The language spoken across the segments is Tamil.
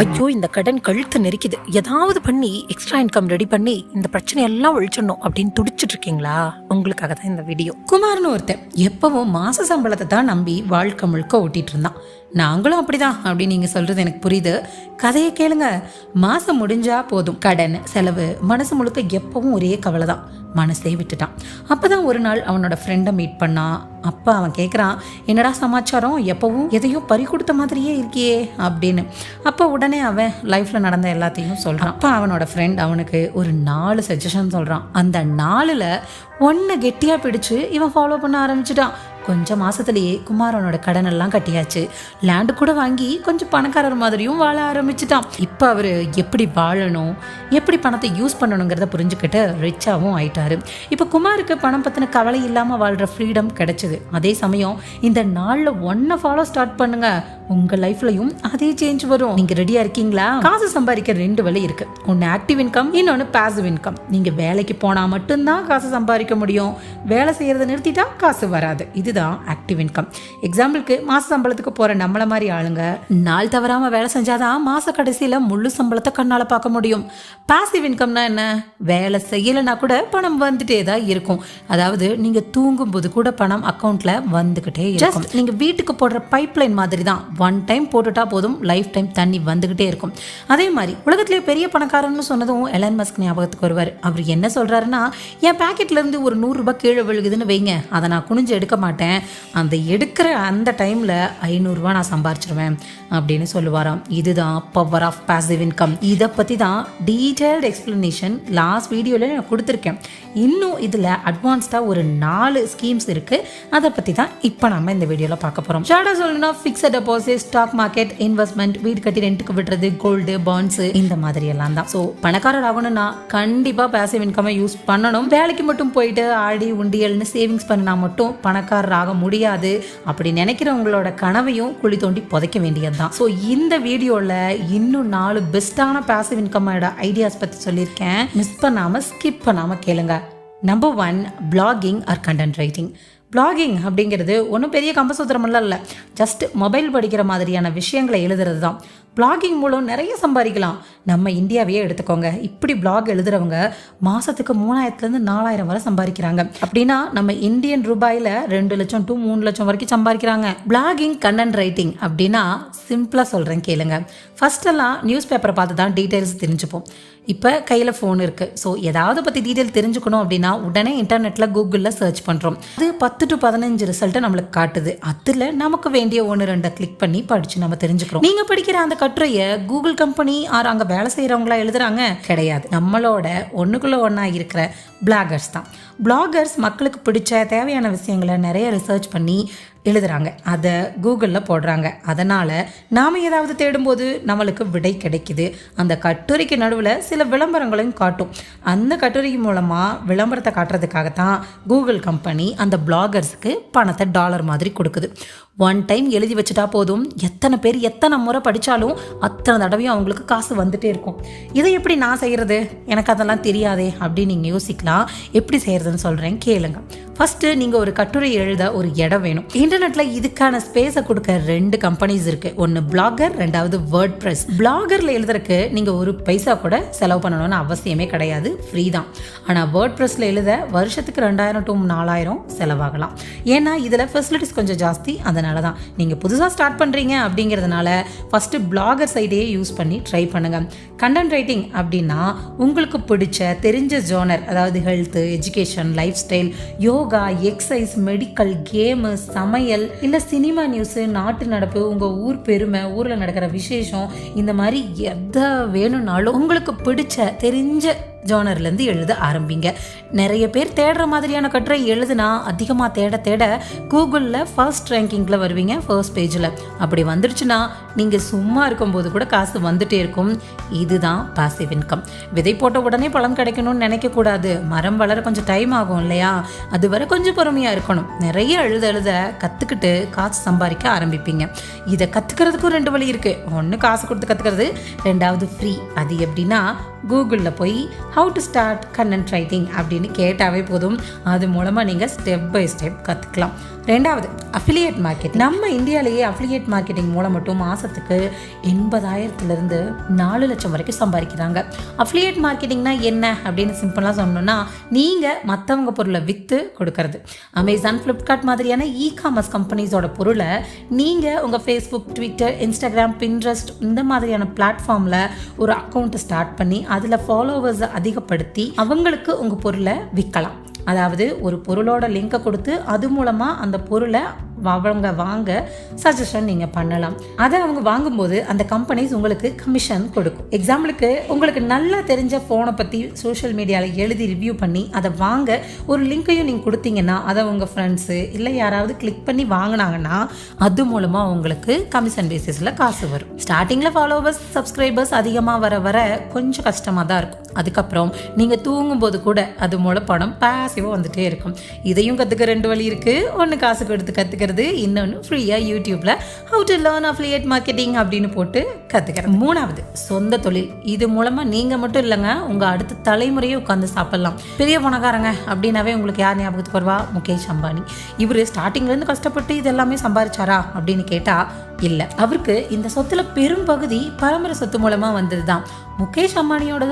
ஐயோ இந்த கடன் கழுத்து நெரிக்குது. ஏதாவது பண்ணி எக்ஸ்ட்ரா இன்கம் ரெடி பண்ணி இந்த பிரச்சனையெல்லாம் ஒழிச்சிடணும் அப்படின்னு துடிச்சிட்டு இருக்கீங்களா? உங்களுக்காக தான் இந்த வீடியோ குமார்னு ஒருத்தன் எப்பவும் மாச சம்பளத்தை தான் நம்பி வாழ்க்கை முழுக்க ஓட்டிட்டு இருந்தான். நாங்களும் அப்படிதான் அப்படின்னு நீங்க சொல்றது எனக்கு புரியுது. கதையை கேளுங்க. மாசம் முடிஞ்சா போதும். கடன் செலவு மனசு முழுக்க எப்பவும் ஒரே கவலை தான் மனசே விட்டுட்டான். அப்பதான் ஒரு நாள் அவனோட ஃப்ரெண்டை மீட் பண்ணான் அப்ப அவன் கேட்குறான் என்னடா சமாச்சாரம்? எப்பவும் எதையோ பறி கொடுத்த மாதிரியே இருக்கியே அப்படின்னு. அப்போ உடனே அவன் லைஃப்ல நடந்த எல்லாத்தையும் சொல்றான். அப்ப அவனோட ஃப்ரெண்ட் அவனுக்கு ஒரு நாலு சஜஷன் சொல்றான். அந்த நாலுல ஒன்று கெட்டியா பிடிச்சு இவன் ஃபாலோ பண்ண ஆரம்பிச்சிட்டான். கொஞ்சம் மாசத்துலயே குமாரனோட கடன் எல்லாம் கட்டியாச்சு. லேண்டு கூட வாங்கி கொஞ்சம் பணக்காரர் மாதிரியும் வாழ ஆரம்பிச்சுட்டான். இப்போ அவர் எப்படி வாழணும் எப்படி பணத்தை யூஸ் பண்ணணுங்கிறத புரிஞ்சுக்கிட்டு ரிச்சாகவும் ஆயிட்டாரு. இப்போ குமாருக்கு பணம் பத்தின கவலை இல்லாம வாழ்ற ஃப்ரீடம் கிடைச்சது. அதே சமயம் இந்த நாள்ல ஒன்றை ஃபாலோ ஸ்டார்ட் பண்ணுங்க. உங்க லைஃப்லயும் அதே சேஞ்ச் வரும். நீங்க ரெடியா இருக்கீங்களா? காசு சம்பாதிக்க ரெண்டு வழி இருக்கு. ஒன்னு ஆக்டிவ் இன்கம் இன்னொன்னு பாசிவ் இன்கம் நீங்க வேலைக்கு போனா மட்டும்தான் காசு சம்பாதிக்க முடியும். வேலை செய்யறதை நிறுத்திட்டா காசு வராது. இதுதான் ஆக்டிவ் இன்கம் எக்ஸாம்பிளுக்கு மாச சம்பளத்துக்கு போற நம்மள மாதிரி ஆளுங்க நாள் தவறாம வேலை செஞ்சாதான் மாச கடைசியில முழு சம்பளத்தை கண்ணால பார்க்க முடியும். பாசிவ் இன்கம்னா என்ன? வேலை செய்யலைன்னா கூட பணம் வந்துட்டே தான் இருக்கும். அதாவது நீங்க தூங்கும் போது கூட பணம் அக்கௌண்ட்ல வந்துகிட்டே இருக்கும். நீங்க வீட்டுக்கு போடுற பைப் லைன் மாதிரி தான். ஒன் டைம் போட்டுட்டா போதும் லைஃப் டைம் தண்ணி வந்துகிட்டே இருக்கும். அதே மாதிரி உலகத்திலேயே பெரிய பணக்காரன்னு சொன்னதும் எலன் மஸ்க் ஞாபகத்துக்கு வருவார். அவர் என்ன சொல்றாருன்னா என் பாக்கெட்ல இருந்து ஒரு நூறு ரூபாய் கீழே விழுகுதுன்னு வைங்க. அதை நான் குனிஞ்சு எடுக்க மாட்டேன். அந்த எடுக்கிற அந்த டைமில் ஐநூறுரூவா நான் சம்பாரிச்சிருவேன் அப்படின்னு சொல்லுவாராம். இதுதான் பவர் ஆஃப் பாசிவ் இன்கம் இதை பற்றி தான் டீட்டெயில்டு எக்ஸ்பிளனேஷன் லாஸ்ட் வீடியோவில் நான் கொடுத்துருக்கேன். இன்னும் இதில் அட்வான்ஸ்டாக ஒரு நாலு ஸ்கீம்ஸ் இருக்குது அதை பற்றி தான் இப்போ நம்ம இந்த வீடியோவில் பார்க்க போகிறோம் ஷார்ட்டாக சொல்லணும்னா fixed deposit stock market investment வீடு கட்டி ரெண்ட்டுக்கு விடுறது கோல்டு பாண்ட்ஸ் இந்த மாதிரி எல்லாம் தான். ஸோ பணக்காரர் ஆகணும்னா கண்டிப்பாக பேசிவ் இன்கமை யூஸ் பண்ணணும். வேலைக்கு மட்டும் போயிட்டு ஆடி உண்டியல்னு சேவிங்ஸ் பண்ணினா மட்டும் பணக்காரர் ஆக முடியாது. அப்படி நினைக்கிறவங்களோட கனவையும் குழி தோண்டி புதைக்க வேண்டியது தான். ஸோ இந்த வீடியோவில் இன்னும் நாலு பெஸ்ட்டான பேசிவ் இன்கமோட ஐடியாஸ் பற்றி சொல்லியிருக்கேன். மிஸ் பண்ணாமல் ஸ்கிப் பண்ணாமல் கேளுங்க. Number one blogging or content writing blogging அப்படிங்கிறது ஒன்றும் பெரிய கம்பசூத்திரமெல்லாம் இல்லை. ஜஸ்ட் மொபைல் படிக்கிற மாதிரியான விஷயங்களை எழுதுறது தான் பிளாகிங் மூலம் நிறைய சம்பாதிக்கலாம். நம்ம இந்தியாவையே எடுத்துக்கோங்க. இப்படி பிளாக் எழுதுறவங்க மாதத்துக்கு மூணாயிரத்துலேருந்து நாலாயிரம் வரை சம்பாதிக்கிறாங்க. அப்படின்னா நம்ம இந்தியன் ரூபாயில் ரெண்டு லட்சம் டு மூணு லட்சம் வரைக்கும் சம்பாதிக்கிறாங்க. பிளாகிங் கண்டென்ட் ரைட்டிங் அப்படின்னா சிம்பிளாக சொல்கிறேன் கேளுங்க. ஃபஸ்ட்டெல்லாம் நியூஸ் பேப்பரை பார்த்து தான் டீட்டெயில்ஸ் தெரிஞ்சுப்போம். இப்போ கையில் ஃபோன் இருக்குது ஸோ ஏதாவது பற்றி டீட்டெயில் தெரிஞ்சுக்கணும் அப்படின்னா உடனே இன்டர்நெட்டில் கூகுளில் சர்ச் பண்ணுறோம் அது பத்து டு பதினஞ்சு ரிசல்ட்டை நம்மளுக்கு காட்டுது. அதில் நமக்கு வேண்டிய ஒன்று ரெண்டை கிளிக் பண்ணி படித்து நம்ம தெரிஞ்சுக்கிறோம். நீங்கள் படிக்கிற அந்த கட்டுரையை கூகுள் கம்பெனி ஆர் அங்கே வேலை செய்கிறவங்களா எழுதுகிறாங்க கிடையாது. நம்மளோட ஒன்றுக்குள்ளே ஒன்றா இருக்கிற பிளாகர்ஸ் தான். பிளாகர்ஸ் மக்களுக்கு பிடிச்ச தேவையான விஷயங்களை நிறைய ரிசர்ச் பண்ணி எழுதுறாங்க. அதை கூகுளில் போடுறாங்க. அதனால் நாம் ஏதாவது தேடும்போது நம்மளுக்கு விடை கிடைக்குது. அந்த கட்டுரைக்கு நடுவில் சில விளம்பரங்களையும் காட்டும். அந்த கட்டுரை மூலமாக விளம்பரத்தை காட்டுறதுக்காக தான் கூகுள் கம்பெனி அந்த பிளாகர்ஸுக்கு பணத்தை டாலர் மாதிரி கொடுக்குது. ஒன் டைம் எழுதி வச்சுட்டா போதும். எத்தனை பேர் எத்தனை முறை படித்தாலும் அத்தனை தடவையும் அவங்களுக்கு காசு வந்துட்டே இருக்கும். இதை எப்படி நான் செய்கிறது எனக்கு அதெல்லாம் தெரியாதே அப்படின்னு நீங்கள் யோசிக்கலாம். எப்படி செய்கிறதுன்னு சொல்கிறேன் கேளுங்க. ஃபஸ்ட்டு நீங்கள் ஒரு கட்டுரை எழுத ஒரு இடம் வேணும். இன்டர்நெட்டில் இதுக்கான ஸ்பேஸை கொடுக்க ரெண்டு கம்பெனிஸ் இருக்குது ஒன்று பிளாகர் ரெண்டாவது வேர்ட் ப்ரெஸ் பிளாகரில் எழுதுறதுக்கு நீங்கள் ஒரு பைசா கூட செலவு பண்ணணும்னு அவசியமே கிடையாது. ஃப்ரீ தான். ஆனால் வேர்ட் ப்ரெஸ்ஸில் எழுத வருஷத்துக்கு ரெண்டாயிரம் டு நாலாயிரம் செலவாகலாம். ஏன்னா இதில் ஃபெசிலிட்டிஸ் கொஞ்சம் ஜாஸ்தி. அதனால தான். நீங்கள் புதுசாக ஸ்டார்ட் பண்ணுறீங்க அப்படிங்கிறதுனால ஃபஸ்ட்டு பிளாகர் சைடே யூஸ் பண்ணி ட்ரை பண்ணுங்கள் கண்டென்ட் ரைட்டிங் அப்படின்னா உங்களுக்கு பிடிச்ச தெரிஞ்ச ஜோனர் அதாவது health education lifestyle yoga exercise medical game சமையல் இல்லை சினிமா நியூஸு நாட்டு நடப்பு உங்கள் ஊர் பெருமை ஊரில் நடக்கிற விசேஷம் இந்த மாதிரி எதை வேணும்னாலும் உங்களுக்கு பிடிச்ச தெரிஞ்ச ஜோனர்லேருந்து எழுத ஆரம்பிங்க. நிறைய பேர் தேடுற மாதிரியான கட்டுரை எழுதுனா அதிகமாக தேட தேட கூகுளில் ஃபர்ஸ்ட் ரேங்கிங்கில் வருவீங்க ஃபர்ஸ்ட் பேஜில் அப்படி வந்துடுச்சுன்னா நீங்கள் சும்மா இருக்கும்போது கூட காசு வந்துட்டே இருக்கும். இதுதான் பாசிவ் இன்கம் விதை போட்ட உடனே பழம் கிடைக்கணும்னு நினைக்கக்கூடாது மரம் வளர கொஞ்சம் டைம் ஆகும் இல்லையா? அது வரை கொஞ்சம் பொறுமையாக இருக்கணும். நிறைய எழுத எழுத கற்றுக்கிட்டு காசு சம்பாதிக்க ஆரம்பிப்பீங்க. இதை கற்றுக்கிறதுக்கும் ரெண்டு வழி இருக்குது ஒன்று காசு கொடுத்து கற்றுக்கிறது ரெண்டாவது ஃப்ரீ அது எப்படின்னா கூகுளில் போய் how to start content writing அப்படின்னு கேட்டாவே போதும். அது மூலமாக நீங்கள் ஸ்டெப் பை ஸ்டெப் கற்றுக்கலாம் ரெண்டாவது அஃபிலியேட் மார்க்கெட்டிங் நம்ம இந்தியாவிலேயே அஃபிலியேட் மார்க்கெட்டிங் மூலம் மட்டும் மாதத்துக்கு எண்பதாயிரத்துலேருந்து நாலு லட்சம் வரைக்கும் சம்பாதிக்கிறாங்க. அஃபிலியேட் மார்க்கெட்டிங்னா என்ன அப்படின்னு சிம்பிளாக சொன்னோம்னா நீங்கள் மற்றவங்க பொருளை விற்று கொடுக்கறது. அமேசான் ஃப்ளிப்கார்ட் மாதிரியான இ காமர்ஸ் கம்பெனிஸோட பொருளை நீங்கள் உங்கள் ஃபேஸ்புக் ட்விட்டர் இன்ஸ்டாகிராம் பின்ட்ரஸ்ட் இந்த மாதிரியான பிளாட்ஃபார்மில் ஒரு அக்கௌண்ட்டை ஸ்டார்ட் பண்ணி அதில் ஃபாலோவர்ஸை அதிகப்படுத்தி அவங்களுக்கு உங்கள் பொருளை விற்கலாம் அதாவது ஒரு பொருளோட லிங்கை கொடுத்து அது மூலமாக அந்த பொருளை அவங்க வாங்க சஜஷன் நீங்கள் பண்ணலாம். அதை அவங்க வாங்கும்போது அந்த கம்பெனிஸ் உங்களுக்கு கமிஷன் கொடுக்கும். எக்ஸாம்பிளுக்கு உங்களுக்கு நல்லா தெரிஞ்ச ஃபோனை பற்றி சோஷியல் மீடியாவில் எழுதி ரிவ்யூ பண்ணி அதை வாங்க. ஒரு லிங்க்கையும் நீங்கள் கொடுத்தீங்கன்னா அதை உங்கள் ஃப்ரெண்ட்ஸு இல்லை யாராவது கிளிக் பண்ணி வாங்கினாங்கன்னா அது மூலமாக உங்களுக்கு கமிஷன் பேசிஸில் காசு வரும். ஸ்டார்டிங்கில் ஃபாலோவர்ஸ் சப்ஸ்கிரைபர்ஸ் அதிகமாக வர வர கொஞ்சம் கஷ்டமாக தான் இருக்கும். அதுக்கப்புறம் நீங்கள் தூங்கும்போது கூட அது மூலம் பணம் பாசிவாக வந்துகிட்டே இருக்கும். இதையும் கற்றுக்க ரெண்டு வழி இருக்குது ஒன்று காசு கொடுத்து கற்றுக்கிறது இன்னொன்று ஃப்ரீயாக யூடியூப்பில் how to learn affiliate marketing அப்படின்னு போட்டு கற்றுக்கிறது மூணாவது சொந்த தொழில். இது மூலமாக நீங்கள் மட்டும் இல்லைங்க உங்கள் அடுத்த தலைமுறையை உட்காந்து சாப்பிட்லாம். பெரிய பணக்காரங்க அப்படின்னாவே உங்களுக்கு யார் ஞாபகத்துக்கு வருவா? முகேஷ் அம்பானி. இவர் ஸ்டார்டிங்லேருந்து கஷ்டப்பட்டு இதெல்லாமே சம்பாரிச்சாரா அப்படின்னு கேட்டால் இல்லை. அவருக்கு இந்த சொத்துல பெரும் பகுதி பரம்பரை சொத்து மூலமாக வந்தது தான் முகேஷ் அம்பானியோட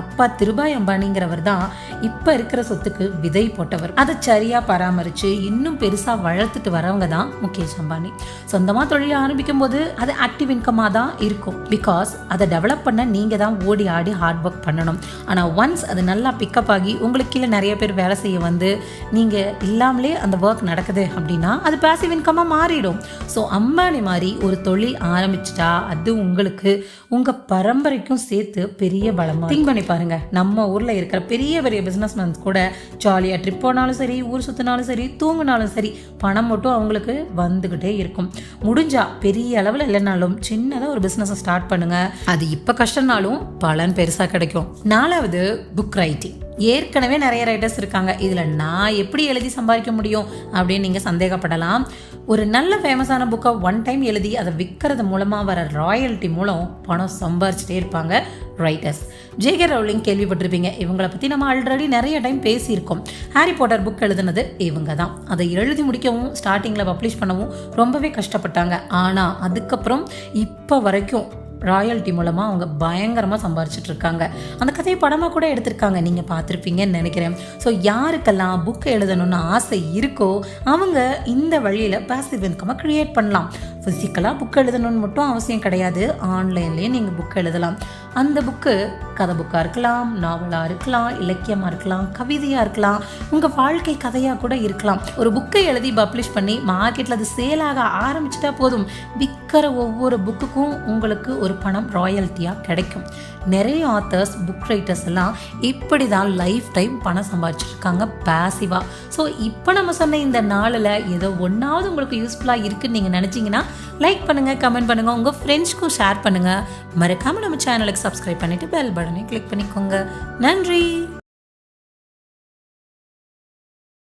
அப்பா திருபாய் அம்பானிங்கிறவர் தான் இப்போ இருக்கிற சொத்துக்கு விதை போட்டவர். அதை சரியாக பராமரித்து இன்னும் பெருசாக வளர்த்துட்டு வரவங்க தான் முகேஷ் அம்பானி. சொந்தமாக தொழில் ஆரம்பிக்கும் போது அது ஆக்டிவ் இன்கமாக தான் இருக்கும். பிகாஸ் அதை டெவலப் பண்ண நீங்கள் தான் ஓடி ஆடி ஹார்ட் ஒர்க் பண்ணணும். ஆனால் ஒன்ஸ் அது நல்லா பிக்கப் ஆகி உங்களுக்கு கீழே நிறைய பேர் வேலை செய்ய வந்து நீங்கள் இல்லாமலே அந்த ஒர்க் நடக்குது அப்படின்னா அது பேசிவ் இன்கமாக மாறிடும். ஸோ அம்பானி மாதிரி ஒரு தொழில் ஆரம்பிச்சிட்டா அது உங்களுக்கு உங்கள் பரம்பரைக்கும் சேர்த்து பெரிய பலமாக திங்க் பண்ணி பாருங்க. நம்ம ஊரில் இருக்கிற பெரிய பெரிய பிஸ்னஸ் கூட ஜாலியாக ட்ரிப் போனாலும் சரி ஊர் சுற்றினாலும் சரி தூங்கினாலும் சரி பணம் மட்டும் அவங்களுக்கு வந்துக்கிட்டே இருக்கும். முடிஞ்சா பெரிய அளவில் இல்லைனாலும் சின்னதாக ஒரு பிஸ்னஸை ஸ்டார்ட் பண்ணுங்க. அது இப்போ கஷ்டம்னாலும் பலன் பெருசாக கிடைக்கும். நாலாவது புக் ரைட்டிங் ஏற்கனவே நிறைய ரைட்டர்ஸ் இருக்காங்க. இதில் நான் எப்படி எழுதி சம்பாதிக்க முடியும் அப்படின்னு நீங்கள் சந்தேகப்படலாம். ஒரு நல்ல ஃபேமஸான புக்கை ஒன் டைம் எழுதி அதை விற்கிறது மூலமாக வர ராயல்ட்டி மூலம் பணம் சம்பாரிச்சிட்டே இருப்பாங்க ரைட்டர்ஸ் ஜேகே ரவுலிங் கேள்விப்பட்டிருப்பீங்க. இவங்களை பற்றி நம்ம ஆல்ரெடி நிறைய டைம் பேசியிருக்கோம். ஹாரி பாட்டர் புக் எழுதுனது இவங்க தான். அதை எழுதி முடிக்கவும் ஸ்டார்டிங்கில் பப்ளிஷ் பண்ணவும் ரொம்பவே கஷ்டப்பட்டாங்க. ஆனால் அதுக்கப்புறம் இப்போ வரைக்கும் ராயல்ட்டி மூலமாக அவங்க பயங்கரமாக சம்பாரிச்சிட்ருக்காங்க. அந்த கதையை படமாக கூட எடுத்திருக்காங்க. நீங்கள் பார்த்துருப்பீங்கன்னு நினைக்கிறேன். ஸோ யாருக்கெல்லாம் புக் எழுதணும்னு ஆசை இருக்கோ அவங்க இந்த வழியில் பேசிவ் இன்கமாக க்ரியேட் பண்ணலாம். ஃபிசிக்கலாக புக் எழுதணும்னு மட்டும் அவசியம் கிடையாது. ஆன்லைன்லேயே நீங்கள் புக் எழுதலாம். அந்த புக்கு கதை புக்காக இருக்கலாம் நாவலாக இருக்கலாம் இலக்கியமாக இருக்கலாம் கவிதையாக இருக்கலாம் உங்கள் வாழ்க்கை கதையாக கூட இருக்கலாம். ஒரு புக்கை எழுதி பப்ளிஷ் பண்ணி மார்க்கெட்டில் அது சேலாக ஆரம்பிச்சிட்டா போதும். விற்கிற ஒவ்வொரு புக்குக்கும் உங்களுக்கு ஒரு பணம் ராயல்ட்டியாக கிடைக்கும். நிறைய ஆத்தர்ஸ் புக் ரைட்டர்ஸ் எல்லாம் இப்படி தான் லைஃப் டைம் பணம் சம்பாதிச்சிருக்காங்க பேசிவாக ஸோ இப்போ நம்ம சொன்ன இந்த நாளில் ஏதோ ஒன்றாவது உங்களுக்கு யூஸ்ஃபுல்லாக இருக்குன்னு நீங்கள் நினச்சிங்கன்னா லைக் பண்ணுங்கள் கமெண்ட் பண்ணுங்கள் உங்கள் ஃப்ரெண்ட்ஸ்க்கும் ஷேர் பண்ணுங்கள் மறக்காமல் நம்ம சேனலுக்கு சப்ஸ்கிரைப் பண்ணிவிட்டு பெல் பட்டனை கிளிக் பண்ணிக்கோங்க. நன்றி!